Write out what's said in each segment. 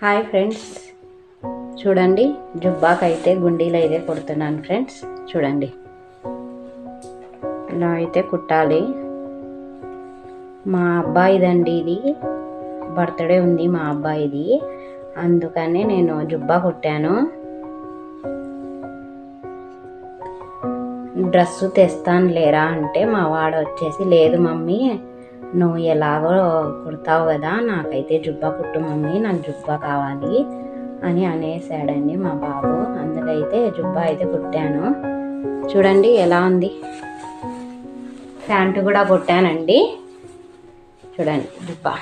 Hi friends. చూడండి జుబ్బాకైతే గుండీలు అయితే కుడుతున్నాను friends. చూడండి. ఇలా అయితే కుట్టాలి. మా అబ్బాయిదండి ఇది. బర్త్డే ఉంది మా అబ్బాయిది. అందుకని నేను జుబ్బా కుట్టాను. డ్రెస్సు తెస్తాను లేరా అంటే మా వాడు వచ్చేసి లేదు మమ్మీ నువ్వు ఎలాగో కుడతావు కదా నాకైతే జుబ్బా కుట్టు మమ్మీ నాకు జుబ్బా కావాలి అని అనేసాడండి మా బాబు. అందుకైతే జుబ్బా అయితే కుట్టాను. చూడండి ఎలా ఉంది. ప్యాంటు కూడా కుట్టానండి. చూడండి జుబ్బా.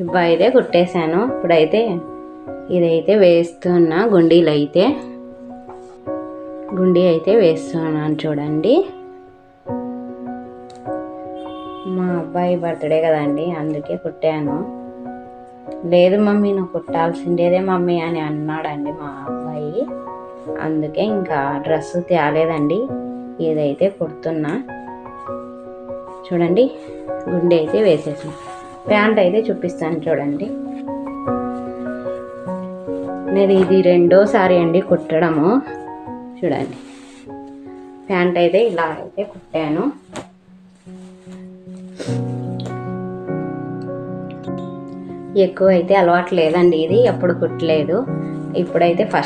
జుబ్బా అయితే కుట్టేశాను. ఇప్పుడైతే ఇదైతే వేస్తున్నా గుండీలు అయితే గుండీ అయితే వేస్తున్నాను చూడండి. మా అబ్బాయి బర్త్డే కదండి అందుకే కుట్టాను లేదు మమ్మీ నువ్వు కుట్టాల్సిందేదే మమ్మీ అని అన్నాడండి మా అబ్బాయి. అందుకే ఇంకా డ్రెస్ తేలేదండి ఇదైతే కుడుతున్నా. చూడండి గుండె అయితే వేసేసాను. ప్యాంట్ అయితే చూపిస్తాను చూడండి. నేను ఇది రెండోసారి అండి కుట్టడము. చూడండి. ప్యాంట్ అయితే ఇలా అయితే కుట్టాను. ఎక్కువ అయితే అలవాటు లేదండి ఇది ఎప్పుడు కుట్టలేదు. ఇప్పుడైతే ఫస్ట్